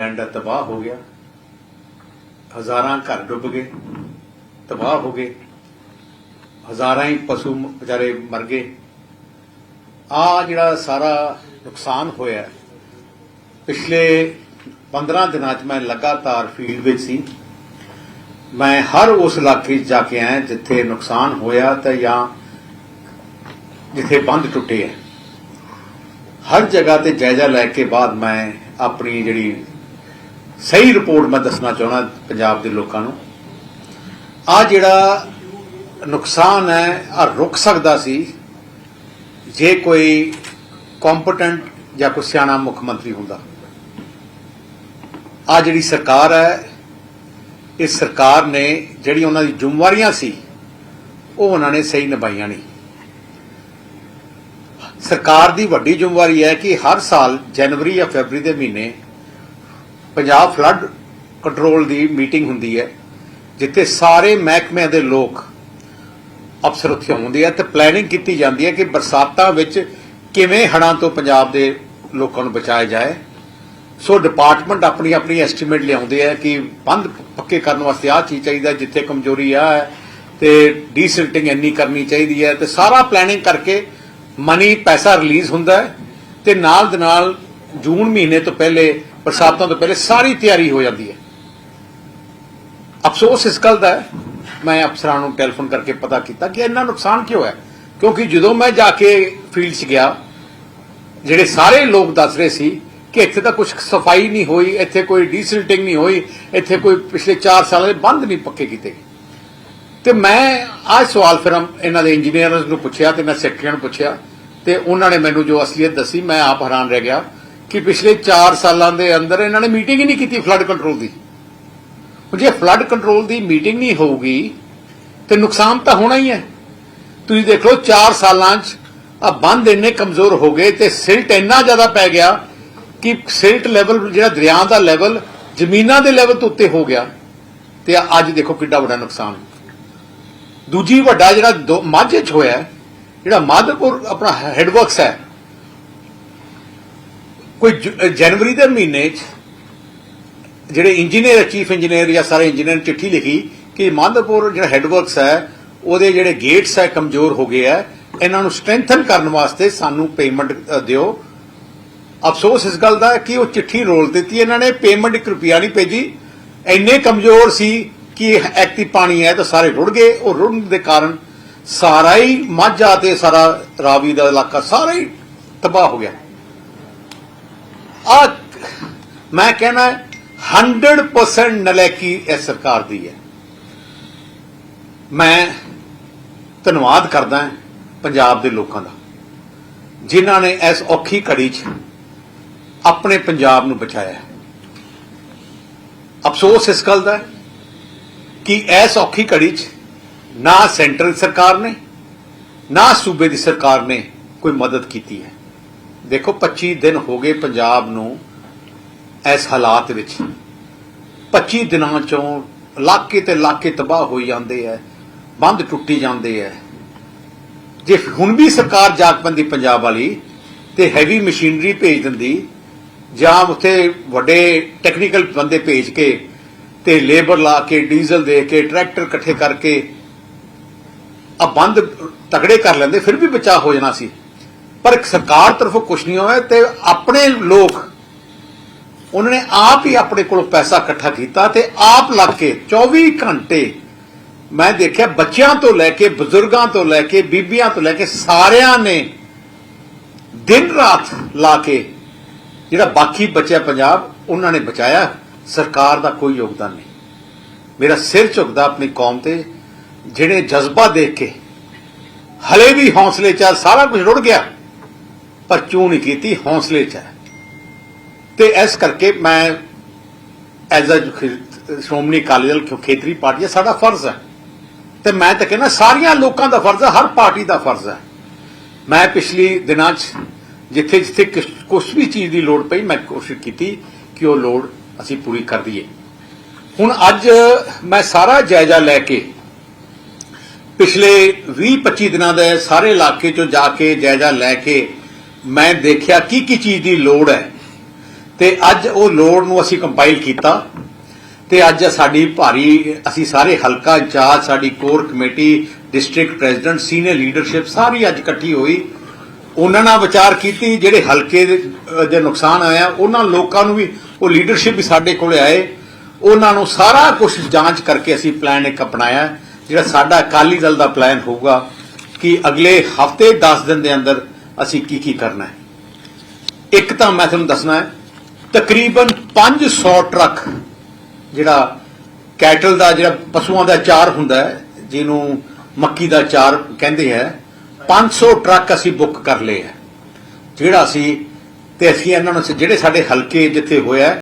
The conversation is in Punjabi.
ਲੈਂਡ ਤਬਾਹ ਹੋ ਗਿਆ। ਹਜ਼ਾਰਾਂ ਘਰ ਡੁੱਬ ਗਏ, ਤਬਾਹ ਹੋ ਗਏ। ਹਜ਼ਾਰਾਂ ਹੀ ਪਸ਼ੂ ਵਿਚਾਰੇ ਮਰ ਗਏ। ਆ ਜਿਹੜਾ ਸਾਰਾ ਨੁਕਸਾਨ ਹੋਇਆ ਪਿਛਲੇ 15 ਦਿਨਾਂ 'ਚ ਮੈਂ ਲਗਾਤਾਰ ਫੀਲਡ ਵਿੱਚ ਸੀ। ਮੈਂ ਹਰ ਉਸ ਇਲਾਕੇ 'ਚ ਜਾ ਕੇ ਆਇਆ ਜਿੱਥੇ ਨੁਕਸਾਨ ਹੋਇਆ ਤੇ ਜਾਂ ਜਿੱਥੇ ਬੰਦ ਟੁੱਟੇ ਹੈ। ਹਰ ਜਗ੍ਹਾ ਤੇ ਜਾਇਜ਼ਾ ਲੈ ਕੇ ਬਾਅਦ ਮੈਂ ਆਪਣੀ ਜਿਹੜੀ ਸਹੀ ਰਿਪੋਰਟ ਮੈਂ ਦੱਸਣਾ ਚਾਹਣਾ ਪੰਜਾਬ ਦੇ ਲੋਕਾਂ ਨੂੰ। ਆ ਜਿਹੜਾ ਨੁਕਸਾਨ ਹੈ ਆ ਰੁਕ ਸਕਦਾ ਸੀ, ਜੇ ਕੋਈ ਕੰਪੀਟੈਂਟ ਜਾਂ ਕੋਈ ਸਿਆਣਾ ਮੁੱਖ ਮੰਤਰੀ ਹੁੰਦਾ। ਆ ਜਿਹੜੀ ਸਰਕਾਰ ਹੈ, ਇਸ ਸਰਕਾਰ ਨੇ ਜਿਹੜੀ ਉਹਨਾਂ ਦੀ ਜ਼ਿੰਮੇਵਾਰੀਆਂ ਸੀ, ਉਹ ਉਹਨਾਂ ਨੇ ਸਹੀ ਨਿਭਾਈਆਂ ਨਹੀਂ। ਸਰਕਾਰ ਦੀ ਵੱਡੀ ਜ਼ਿੰਮੇਵਾਰੀ ਹੈ ਕਿ ਹਰ ਸਾਲ ਜਨਵਰੀ ਜਾਂ ਫੈਬਰੀ ਦੇ ਮਹੀਨੇ ਪੰਜਾਬ ਫਲੱਡ ਕੰਟਰੋਲ ਦੀ ਮੀਟਿੰਗ ਹੁੰਦੀ ਹੈ, ਜਿੱਥੇ ਸਾਰੇ ਮਹਿਕਮਿਆਂ ਦੇ ਲੋਕ ਅਫਸਰ ਉੱਥੇ ਹੁੰਦੇ ਆ ਤੇ ਪਲੈਨਿੰਗ ਕੀਤੀ ਜਾਂਦੀ ਹੈ ਕਿ ਬਰਸਾਤਾਂ ਵਿੱਚ ਕਿਵੇਂ ਹੜਾਂ ਤੋਂ ਪੰਜਾਬ ਦੇ ਲੋਕਾਂ ਨੂੰ ਬਚਾਇਆ ਜਾਏ। ਸੋ ਡਿਪਾਰਟਮੈਂਟ ਆਪਣੀ ਆਪਣੀ ਐਸਟੀਮੇਟ ਲਿਆਉਂਦੇ ਆ ਕਿ ਬੰਦ ਪੱਕੇ ਕਰਨ ਵਾਸਤੇ ਆਹ ਚੀਜ਼ ਚਾਹੀਦਾ ਜਿੱਥੇ ਕਮਜ਼ੋਰੀ ਆ ਤੇ ਡੀਸਿਲਟਿੰਗ ਇੰਨੀ ਕਰਨੀ ਚਾਹੀਦੀ ਹੈ ਤੇ ਸਾਰਾ ਪਲੈਨਿੰਗ ਕਰਕੇ ਮਨੀ ਪੈਸਾ ਰਿਲੀਜ਼ ਹੁੰਦਾ ਹੈ ਤੇ ਨਾਲ ਦੇ ਨਾਲ ਜੂਨ ਮਹੀਨੇ ਤੋਂ ਪਹਿਲੇ ਬਰਸਾਤਾਂ ਤੋਂ ਪਹਿਲੇ ਸਾਰੀ ਤਿਆਰੀ ਹੋ ਜਾਂਦੀ ਹੈ। ਅਫਸੋਸ ਇਸ ਗੱਲ ਦਾ ਹੈ। ਮੈਂ ਅਫਸਰਾਂ ਨੂੰ ਟੈਲੀਫੋਨ ਕਰਕੇ ਪਤਾ ਕੀਤਾ ਕਿ ਇੰਨਾ ਨੁਕਸਾਨ ਕਿਉਂ ਹੈ? ਕਿਉਂਕਿ ਜਦੋਂ ਮੈਂ ਜਾ ਕੇ ਫੀਲਡ 'ਚ ਗਿਆ, ਜਿਹੜੇ ਸਾਰੇ ਲੋਕ ਦੱਸ ਰਹੇ ਸੀ ਕਿ ਇੱਥੇ ਤਾਂ ਕੁਝ ਸਫ਼ਾਈ ਨਹੀਂ ਹੋਈ, ਇੱਥੇ ਕੋਈ ਡੀਸਿਲਟਿੰਗ ਨਹੀਂ ਹੋਈ, ਇੱਥੇ ਕੋਈ ਪਿਛਲੇ 4 ਸਾਲਾਂ ਦੇ ਬੰਦ ਨਹੀਂ ਪੱਕੇ ਕੀਤੇ। ਗਏ। ਤੇ ਮੈਂ ਆਹ ਸਵਾਲ ਫਿਰ ਇਹਨਾਂ ਦੇ ਇੰਜੀਨੀਅਰਸ ਨੂੰ ਪੁੱਛਿਆ ਤੇ ਮੈਂ ਸੈਕਟਰੀਆਂ ਨੂੰ ਪੁੱਛਿਆ ਤੇ ਉਹਨਾਂ ਨੇ ਮੈਨੂੰ ਜੋ ਅਸਲੀਅਤ ਦੱਸੀ, ਮੈਂ ਆਪ ਹੈਰਾਨ ਰਹਿ ਗਿਆ। ਕਿ ਪਿਛਲੇ 4 ਸਾਲਾਂ ਦੇ ਅੰਦਰ ਇਹਨਾਂ ਨੇ ਮੀਟਿੰਗ ਹੀ ਨਹੀਂ ਕੀਤੀ ਫਲੱਡ ਕੰਟਰੋਲ ਦੀ। ਜੇ ਫਲੱਡ ਕੰਟਰੋਲ ਦੀ ਮੀਟਿੰਗ ਨਹੀਂ ਹੋਊਗੀ, ਤੇ ਨੁਕਸਾਨ ਤਾਂ ਹੋਣਾ ਹੀ ਹੈ। ਤੁਸੀਂ ਦੇਖ ਲਓ 4 ਸਾਲਾਂ 'ਚ ਆ ਬੰਦ ਇੰਨੇ ਕਮਜ਼ੋਰ ਹੋ ਗਏ ਤੇ ਸਿਲਟ ਇੰਨਾ ਜ਼ਿਆਦਾ ਪੈ ਗਿਆ ਕਿ ਸਿਲਟ ਲੈਵਲ ਜਿਹੜਾ ਦਰਿਆ ਦਾ ਲੈਵਲ ਜ਼ਮੀਨਾਂ ਦੇ ਲੈਵਲ ਤੋਂ ਉੱਤੇ ਹੋ ਗਿਆ। ਤੇ ਅੱਜ ਦੇਖੋ ਕਿੱਡਾ ਵੱਡਾ ਨੁਕਸਾਨ। ਦੂਜੀ ਵੱਡਾ ਜਿਹੜਾ ਦੋ- ਮਾਝੇ 'ਚ ਹੋਇਆ, ਜਿਹੜਾ ਮਾਧਪੁਰ ਆਪਣਾ ਹੈਡਵਰਕਸ ਹੈ ਕੋਈ ਜਨਵਰੀ ਦੇ ਮਹੀਨੇ 'ਚ ਜਿਹੜੇ ਇੰਜੀਨੀਅਰ ਚੀਫ ਇੰਜੀਨੀਅਰ ਜਾਂ ਸਾਰੇ ਇੰਜੀਨੀਅਰ ਨੇ ਚਿੱਠੀ ਲਿਖੀ ਕਿ ਮਾਧਪੁਰ ਜਿਹੜਾ ਹੈਡਵਰਕਸ ਹੈ, ਉਹਦੇ ਜਿਹੜੇ ਗੇਟਸ ਹੈ ਕਮਜ਼ੋਰ ਹੋ ਗਏ ਹੈ, ਇਹਨਾਂ ਨੂੰ ਸਟਰੈਂਥਨ ਕਰਨ ਵਾਸਤੇ ਸਾਨੂੰ ਪੇਮੈਂਟ ਦਿਓ। ਅਫਸੋਸ ਇਸ ਗੱਲ ਦਾ ਕਿ ਉਹ ਚਿੱਠੀ ਰੋਲ ਦਿੱਤੀ ਇਹਨਾਂ ਨੇ ਪੇਮੈਂਟ 1 ਰੁਪਿਆ ਨਹੀਂ ਭੇਜੀ। ਇੰਨੇ ਕਮਜ਼ੋਰ ਸੀ ਕਿ ਐਕਤੀ ਪਾਣੀ ਹੈ ਤਾਂ ਸਾਰੇ ਰੁੜ ਗਏ। ਉਹ ਰੁੜਨ ਦੇ ਕਾਰਨ ਸਾਰਾ ਹੀ ਮਾਝਾ ਤੇ ਸਾਰਾ ਰਾਵੀ ਦਾ ਇਲਾਕਾ ਸਾਰਾ ਹੀ ਤਬਾਹ ਹੋ ਗਿਆ। ਆ ਮੈਂ ਕਹਿਣਾ 100% ਨਲਾਇਕੀ ਇਸ ਸਰਕਾਰ ਦੀ ਹੈ। ਮੈਂ ਧੰਨਵਾਦ ਕਰਦਾ ਪੰਜਾਬ ਦੇ ਲੋਕਾਂ ਦਾ, ਜਿਨ੍ਹਾਂ ਨੇ ਇਸ ਔਖੀ ਘੜੀ 'ਚ ਆਪਣੇ ਪੰਜਾਬ ਨੂੰ ਬਚਾਇਆ ਅਫਸੋਸ ਇਸ ਗੱਲ ਦਾ ਕਿ ਇਸ ਔਖੀ ਘੜੀ 'ਚ ਨਾ ਸੈਂਟਰਲ ਸਰਕਾਰ ਨੇ, ਨਾ ਸੂਬੇ ਦੀ ਸਰਕਾਰ ਨੇ ਕੋਈ ਮਦਦ ਕੀਤੀ ਹੈ। ਦੇਖੋ 25 ਦਿਨ ਹੋ ਗਏ ਪੰਜਾਬ ਨੂੰ ਇਸ ਹਾਲਾਤ ਵਿੱਚ। 25 ਦਿਨਾਂ ਚੋਂ ਇਲਾਕੇ ਤੇ ਇਲਾਕੇ ਤਬਾਹ ਹੋਈ ਜਾਂਦੇ ਐ, ਬੰਦ ਟੁੱਟੀ ਜਾਂਦੇ ਐ। ਜੇ ਹੁਣ ਵੀ ਸਰਕਾਰ ਜਾਗ ਪੈਂਦੀ ਪੰਜਾਬ ਵਾਲੀ ਤੇ ਹੈਵੀ ਮਸ਼ੀਨਰੀ ਭੇਜ ਦਿੰਦੀ, ਜਾਂ ਉੱਥੇ ਵੱਡੇ ਟੈਕਨੀਕਲ ਬੰਦੇ ਭੇਜ ਕੇ ਤੇ ਲੇਬਰ ਲਾ ਕੇ ਡੀਜ਼ਲ ਦੇ ਕੇ ਟਰੈਕਟਰ ਇਕੱਠੇ ਕਰਕੇ ਆ ਬੰਦ ਤਕੜੇ ਕਰ ਲੈਂਦੇ, ਫਿਰ ਵੀ ਬਚਾਅ ਹੋ ਜਾਣਾ ਸੀ। ਪਰ ਸਰਕਾਰ ਤਰਫੋਂ ਕੁਝ ਨਹੀਂ ਹੋਇਆ ਤੇ ਆਪਣੇ ਲੋਕ ਉਹਨਾਂ ਨੇ ਆਪ ਹੀ ਆਪਣੇ ਕੋਲੋਂ ਪੈਸਾ ਇਕੱਠਾ ਕੀਤਾ ਤੇ ਆਪ ਲੱਗ ਕੇ 24 ਘੰਟੇ ਮੈਂ ਦੇਖਿਆ ਬੱਚਿਆਂ ਤੋਂ ਲੈ ਕੇ ਬਜ਼ੁਰਗਾਂ ਤੋਂ ਲੈ ਕੇ ਬੀਬੀਆਂ ਤੋਂ ਲੈ ਕੇ ਸਾਰਿਆਂ ਨੇ ਦਿਨ ਰਾਤ ਲਾ ਕੇ ਜਿਹੜਾ ਬਾਕੀ ਬਚਿਆ ਪੰਜਾਬ ਉਹਨਾਂ ਨੇ ਬਚਾਇਆ। ਸਰਕਾਰ ਦਾ ਕੋਈ ਯੋਗਦਾਨ ਨਹੀਂ। ਮੇਰਾ ਸਿਰ ਝੁਕਦਾ ਆਪਣੀ ਕੌਮ ਤੇ ਜਿਹੜੇ ਜਜ਼ਬਾ ਦੇਖ ਕੇ ਹਲੇ ਵੀ ਹੌਸਲੇ ਚ ਆ, ਸਾਰਾ ਕੁਝ ਰੁੜ ਗਿਆ। ਪਰ ਚੂੰ ਨਹੀਂ ਕੀਤੀ? ਹੌਸਲੇ ਚ ਹੈ। ਤੇ ਇਸ ਕਰਕੇ ਮੈਂ ਐਜ਼ ਅ ਸ਼੍ਰੋਮਣੀ ਅਕਾਲੀ ਦਲ ਖੇਤਰੀ ਪਾਰਟੀ ਹੈ, ਸਾਡਾ ਫਰਜ਼ ਹੈ। ਤੇ ਮੈਂ ਤਾਂ ਕਹਿੰਦਾ ਸਾਰੀਆਂ ਲੋਕਾਂ ਦਾ ਫਰਜ਼ ਹੈ, ਹਰ ਪਾਰਟੀ ਦਾ ਫਰਜ਼ ਹੈ। ਮੈਂ ਪਿਛਲੀ ਦਿਨਾਂ 'ਚ ਜਿੱਥੇ ਜਿੱਥੇ ਕੁਝ ਵੀ ਚੀਜ਼ ਦੀ ਲੋੜ ਪਈ, ਮੈਂ ਕੋਸ਼ਿਸ਼ ਕੀਤੀ ਕਿ ਉਹ ਲੋੜ ਅਸੀਂ ਪੂਰੀ ਕਰ ਦਈਏ। ਹੁਣ ਅੱਜ ਮੈਂ ਸਾਰਾ ਜਾਇਜ਼ਾ ਲੈ ਕੇ ਪਿਛਲੇ 20-25 ਦਿਨਾਂ ਦੇ ਸਾਰੇ ਇਲਾਕੇ 'ਚੋਂ ਜਾ ਕੇ ਜਾਇਜ਼ਾ ਲੈ ਕੇ ਮੈਂ ਦੇਖਿਆ ਕੀ ਕੀ ਚੀਜ਼ ਦੀ ਲੋੜ ਹੈ। ਤੇ ਅੱਜ ਉਹ ਲੋੜ ਨੂੰ ਅਸੀਂ ਕੰਪਾਈਲ ਕੀਤਾ। ਤੇ ਅੱਜ ਸਾਡੀ ਭਾਰੀ, ਅਸੀਂ ਸਾਰੇ ਹਲਕਾ ਇੰਚਾਰਜ, ਸਾਡੀ core committee district president senior leadership ਸਾਰੀ ਅੱਜ ਇਕੱਠੀ ਹੋਈ। ਉਹਨਾਂ ਨਾਲ ਵਿਚਾਰ ਕੀਤੀ, ਜਿਹੜੇ ਹਲਕੇ ਦੇ ਨੁਕਸਾਨ ਆਇਆ, ਉਹਨਾਂ ਲੋਕਾਂ ਨੂੰ ਵੀ, ਉਹ ਲੀਡਰਸ਼ਿਪ ਵੀ ਸਾਡੇ ਕੋਲੇ ਆਏ। ਉਹਨਾਂ ਨੂੰ ਸਾਰਾ ਕੁਝ ਜਾਂਚ ਕਰਕੇ ਅਸੀਂ ਪਲਾਨ ਇੱਕ ਅਪਣਾਇਆ, ਜਿਹੜਾ ਸਾਡਾ ਅਕਾਲੀ ਦਲ ਦਾ ਪਲਾਨ ਹੋਊਗਾ ਕਿ ਅਗਲੇ ਹਫ਼ਤੇ 10 ਦਿਨ ਦੇ ਅੰਦਰ ਅਸੀਂ ਕੀ ਕੀ ਕਰਨਾ ਹੈ? ਇੱਕ ਤਾਂ ਮੈਂ ਤੁਹਾਨੂੰ ਦੱਸਣਾ ਹੈ, ਤਕਰੀਬਨ 500 ਟਰੱਕ ਜਿਹੜਾ ਕੈਟਲ ਦਾ, ਜਿਹੜਾ ਪਸ਼ੂਆਂ ਦਾ ਚਾਰ ਹੁੰਦਾ ਹੈ, ਜਿਹਨੂੰ ਮੱਕੀ ਦਾ ਚਾਰ ਕਹਿੰਦੇ ਹੈ 500 ਟਰੱਕ ਅਸੀਂ ਬੁੱਕ ਕਰ ਲਏ ਹੈ। ਜਿਹੜਾ ਅਸੀਂ, ਤੇ ਅਸੀਂ ਇਹਨਾਂ ਨੂੰ, ਜਿਹੜੇ ਸਾਡੇ ਹਲਕੇ ਜਿੱਥੇ ਹੋਇਆ